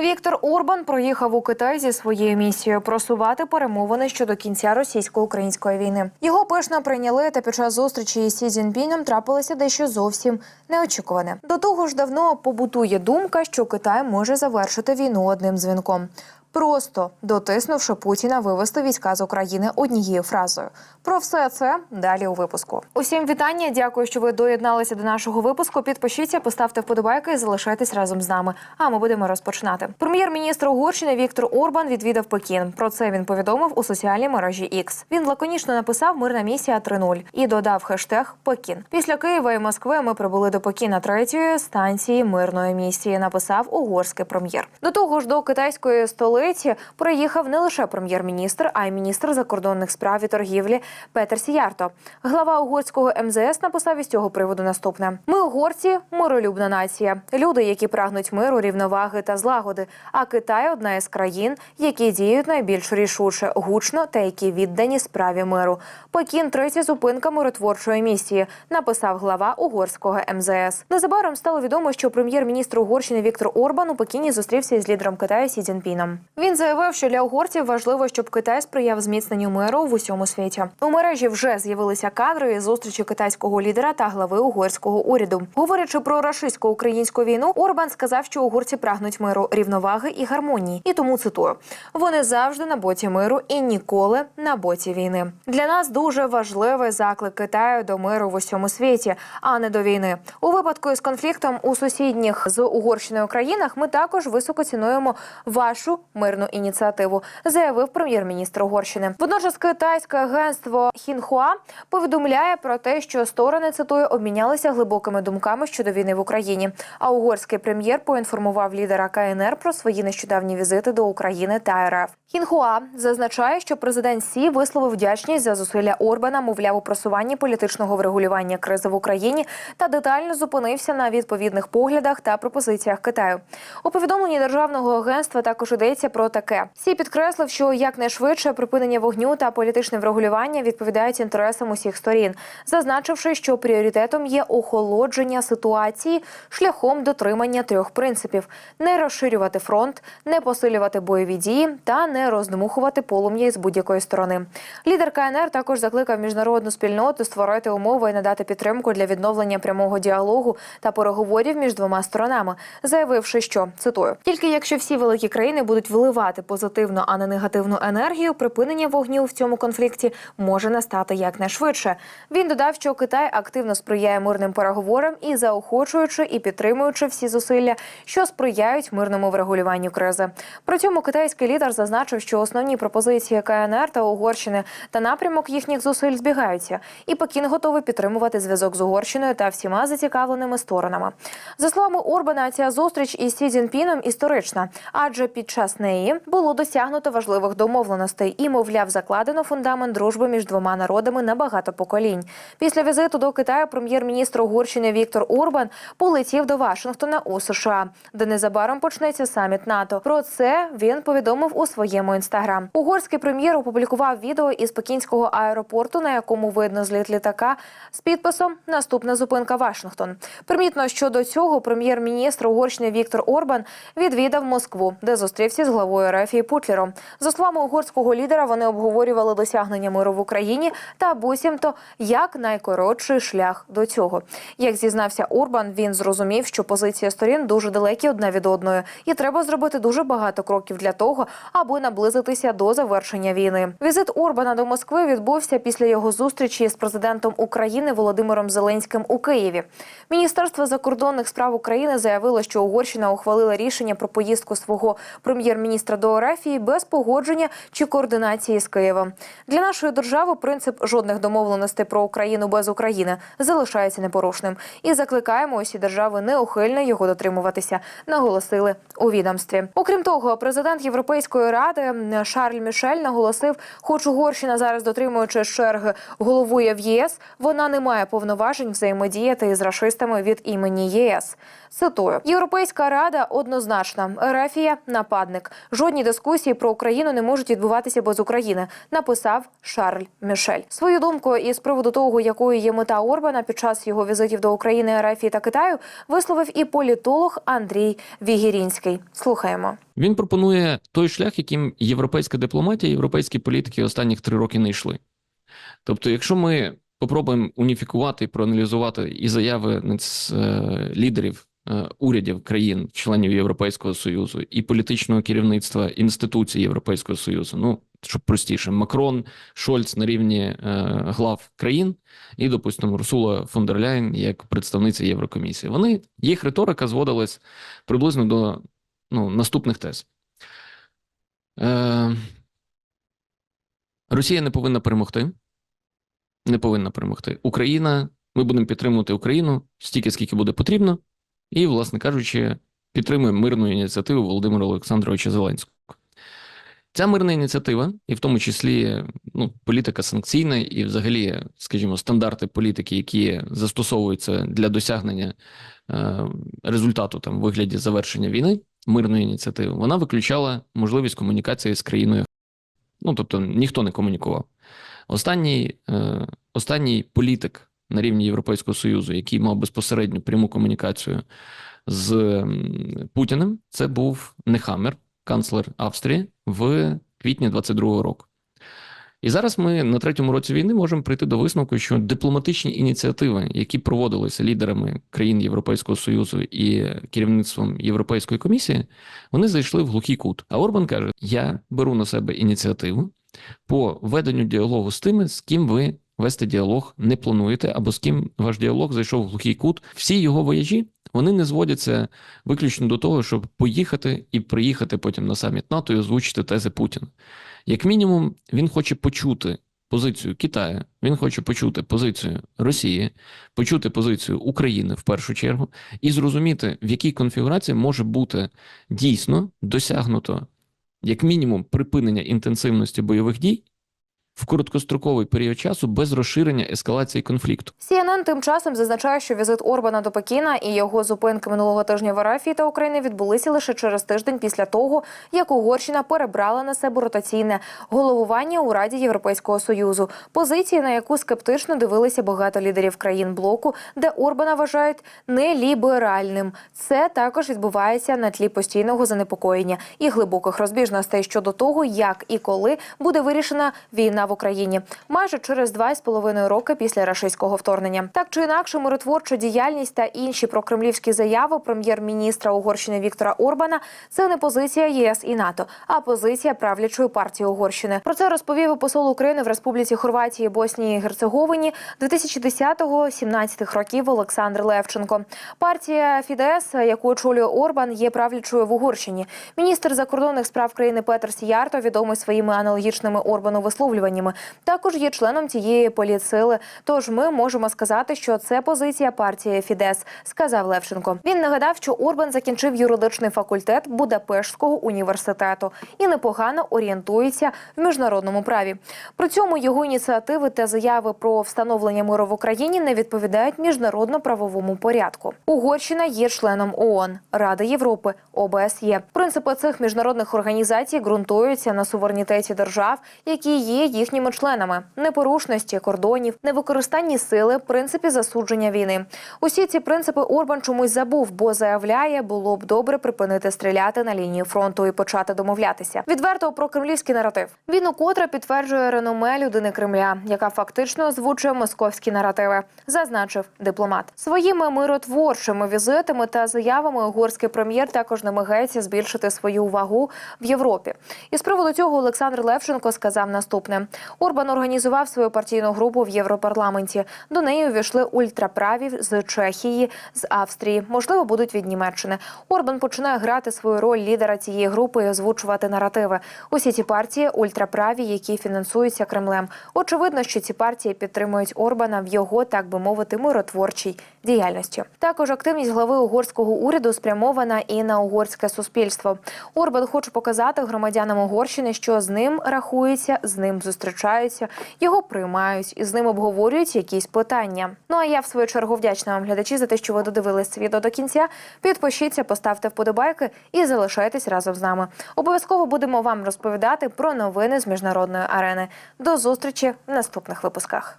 Віктор Орбан проїхав у Китай зі своєю місією просувати перемовини щодо кінця російсько-української війни. Його пишно прийняли, та під час зустрічі із Сі Цзіньпінем трапилося дещо зовсім неочікуване. До того ж, давно побутує думка, що Китай може завершити війну одним дзвінком. Просто дотиснувши Путіна вивести війська з України однією фразою. Про все це далі у випуску. Усім вітання. Дякую, що ви доєдналися до нашого випуску. Підпишіться, поставте вподобайки і залишайтесь разом з нами. А ми будемо розпочинати. Прем'єр-міністр Угорщини Віктор Орбан відвідав Пекін. Про це він повідомив у соціальній мережі X. Він лаконічно написав Мирна місія 3.0» і додав хештег Пекін. Після Києва і Москви ми прибули до Пекіна третьої станції мирної місії. Написав угорський прем'єр. До того ж, до китайської столиці приїхав не лише прем'єр-міністр, а й міністр закордонних справ і торгівлі Петер Сіярто. Глава угорського МЗС написав із цього приводу наступне: ми угорці миролюбна нація, люди, які прагнуть миру, рівноваги та злагоди. А Китай одна із країн, які діють найбільш рішуче, гучно та які віддані справі миру. Пекін третя зупинка миротворчої місії, написав глава угорського МЗС. Незабаром стало відомо, що прем'єр-міністр Угорщини Віктор Орбан у Пекіні зустрівся із лідером Китаю Сі Цзіньпіном. Він заявив, що для угорців важливо, щоб Китай сприяв зміцненню миру в усьому світі. У мережі вже з'явилися кадри зустрічі китайського лідера та глави угорського уряду. Говорячи про рашистсько-українську війну, Орбан сказав, що угорці прагнуть миру, рівноваги і гармонії. І тому цитую: вони завжди на боці миру і ніколи на боці війни. Для нас дуже важливий заклик Китаю до миру в усьому світі, а не до війни. У випадку із конфліктом у сусідніх з Угорщиною країнах ми також високо цінуємо вашу мирну ініціативу, заявив прем'єр-міністр Угорщини. Водночас китайське агентство Хінхуа повідомляє про те, що сторони цитую обмінялися глибокими думками щодо війни в Україні. А угорський прем'єр поінформував лідера КНР про свої нещодавні візити до України та РФ. Хінхуа зазначає, що президент Сі висловив вдячність за зусилля Орбана, мовляв, у просуванні політичного врегулювання кризи в Україні та детально зупинився на відповідних поглядах та пропозиціях Китаю. У повідомленні державного агентства також йдеться про таке. Сі підкреслив, що якнайшвидше припинення вогню та політичне врегулювання відповідають інтересам усіх сторін, зазначивши, що пріоритетом є охолодження ситуації шляхом дотримання трьох принципів: не розширювати фронт, не посилювати бойові дії та не роздмухувати полум'я із будь-якої сторони. Лідер КНР також закликав міжнародну спільноту створити умови і надати підтримку для відновлення прямого діалогу та переговорів між двома сторонами, заявивши, що цитую: тільки якщо всі великі країни будуть вливати позитивну, а не негативну енергію, припинення вогню в цьому конфлікті може настати якнайшвидше. Він додав, що Китай активно сприяє мирним переговорам і заохочуючи і підтримуючи всі зусилля, що сприяють мирному врегулюванню кризи. При цьому китайський лідер зазначив, що основні пропозиції КНР та Угорщини та напрямок їхніх зусиль збігаються, і Пекін готовий підтримувати зв'язок з Угорщиною та всіма зацікавленими сторонами. За словами Орбана, ця зустріч із Сі Цзіньпіном історична, адже під час неї було досягнуто важливих домовленостей і, мовляв, закладено фундамент дружби між двома народами на багато поколінь. Після візиту до Китаю прем'єр-міністр Угорщини Віктор Орбан полетів до Вашингтона у США, де незабаром почнеться саміт НАТО. Про це він повідомив у своєму інстаграм. Угорський прем'єр опублікував відео із пекінського аеропорту, на якому видно зліт літака з підписом Наступна зупинка Вашингтон. Примітно, що до цього прем'єр-міністр Угорщини Віктор Орбан відвідав Москву, де зустрівся з главою Рефії Путлером. За словами угорського лідера, вони обговорювали досягнення миру в Україні та буцімто як найкоротший шлях до цього. Як зізнався Орбан, він зрозумів, що позиції сторін дуже далекі одна від одної, і треба зробити дуже багато кроків для того, аби наблизитися до завершення війни. Візит Орбана до Москви відбувся після його зустрічі з президентом України Володимиром Зеленським у Києві. Міністерство закордонних справ України заявило, що Угорщина ухвалила рішення про поїздку свого прем'єр-міністра до Орефії без погодження чи координації з Києвом. Для нашої держави принцип жодних домовленостей про Україну без України залишається непорушним. І закликаємо усі держави неухильно його дотримуватися. Наголосили у відомстві. Окрім того, президент Європейської ради Шарль Мішель наголосив, хоч Угорщина зараз дотримуючи черги головує в ЄС, вона не має повноважень взаємодіяти із рашистами від імені ЄС. Цитую, Європейська рада однозначна. Рафія нападник. жодні дискусії про Україну не можуть відбуватися без України. Написав Шарль Мішель. Свою думку із приводу того, якою є мета Орбана під час його візитів до України, РФ та Китаю, висловив і політолог Андрій Вігірінський. Слухаємо. Він пропонує той шлях, яким європейська дипломатія, європейські політики останніх три роки не йшли. Тобто, якщо ми попробуємо уніфікувати і проаналізувати і заяви е, лідерів е, урядів країн, членів Європейського Союзу, і політичного керівництва інституцій Європейського Союзу, ну щоб простіше, Макрон, Шольц на рівні е, глав країн, і, допустимо, Урсула фон дер Ляйн як представниця Єврокомісії. Вони їх риторика зводилась приблизно до ну, наступних тез. Е, Росія не повинна перемогти. Не повинна перемогти. Україна, ми будемо підтримувати Україну стільки, скільки буде потрібно, і, власне кажучи, підтримуємо мирну ініціативу Володимира Олександровича Зеленського. Ця мирна ініціатива, і в тому числі ну, політика санкційна, і взагалі, скажімо, стандарти політики, які застосовуються для досягнення е, результату там в вигляді завершення війни, мирної ініціативи, вона виключала можливість комунікації з країною. Ну тобто ніхто не комунікував. Останній, е, останній політик на рівні Європейського Союзу, який мав безпосередню пряму комунікацію з Путіним, це був Нехамер, канцлер Австрії, в квітні 22-го року. І зараз ми на третьому році війни можемо прийти до висновку, що дипломатичні ініціативи, які проводилися лідерами країн Європейського Союзу і керівництвом Європейської комісії, вони зайшли в глухий кут. А Орбан каже: Я беру на себе ініціативу по веденню діалогу з тими, з ким ви вести діалог не плануєте, або з ким ваш діалог зайшов в глухий кут. Всі його вояжі вони не зводяться виключно до того, щоб поїхати і приїхати потім на саміт НАТО і озвучити тези Путіна. Як мінімум, він хоче почути позицію Китаю, він хоче почути позицію Росії, почути позицію України в першу чергу, і зрозуміти, в якій конфігурації може бути дійсно досягнуто як мінімум припинення інтенсивності бойових дій в короткостроковий період часу без розширення ескалації конфлікту. CNN тим часом зазначає, що візит Орбана до Пекіна і його зупинки минулого тижня в Арафії та Україні відбулися лише через тиждень після того, як Угорщина перебрала на себе ротаційне головування у Раді Європейського союзу. Позиції, на яку скептично дивилися багато лідерів країн блоку, де Орбана вважають неліберальним. Це також відбувається на тлі постійного занепокоєння і глибоких розбіжностей щодо того, як і коли буде вирішена війна в Україні, майже через два з половиною роки після рашистського вторгнення. Так чи інакше, миротворча діяльність та інші прокремлівські заяви прем'єр-міністра Угорщини Віктора Орбана це не позиція єС і НАТО, а позиція правлячої партії Угорщини. Про це розповів посол України в Республіці Хорватії, Боснії і Герцеговині 2010-17 років Олександр Левченко. Партія Фідес, яку очолює Орбан, є правлячою в Угорщині. Міністр закордонних справ країни Петер Сіярто відомий своїми аналогічними Орбану висловлюваннями. Також є членом цієї політсили. Тож ми можемо сказати, що це позиція партії Фідес, сказав Левченко. Він нагадав, що Орбан закінчив юридичний факультет Будапештського університету і непогано орієнтується в міжнародному праві. При цьому його ініціативи та заяви про встановлення миру в Україні не відповідають міжнародно-правовому порядку. Угорщина є членом ООН, Ради Європи, ОБСЄ. Принципи цих міжнародних організацій ґрунтуються на суверенітеті держав, які є їхніми членами, непорушності кордонів, невикористанні сили, принципі засудження війни. Усі ці принципи Орбан чомусь забув, бо заявляє, було б добре припинити стріляти на лінії фронту і почати домовлятися. Відверто про кремлівський наратив. Він укотре підтверджує реноме людини Кремля, яка фактично озвучує московські наративи, зазначив дипломат. Своїми миротворчими візитами та заявами угорський прем'єр також намагається збільшити свою вагу в Європі. І з приводу цього Олександр Левченко сказав наступне: Орбан організував свою партійну групу в Європарламенті. До неї увійшли ультраправі з Чехії, з Австрії, можливо, будуть від Німеччини. Орбан починає грати свою роль лідера цієї групи і озвучувати наративи. Усі ці партії ультраправі, які фінансуються Кремлем. Очевидно, що ці партії підтримують Орбана в його, так би мовити, миротворчій діяльності. Також активність глави угорського уряду спрямована і на угорське суспільство. Орбан хоче показати громадянам Угорщини, що з ним рахуються, з ним зустрічаються, його приймають і з ним обговорюють якісь питання. Ну а я в свою чергу вдячна вам глядачі за те, що ви додивились це відео до кінця. Підпишіться, поставте вподобайки і залишайтесь разом з нами. Обов'язково будемо вам розповідати про новини з міжнародної арени. До зустрічі в наступних випусках.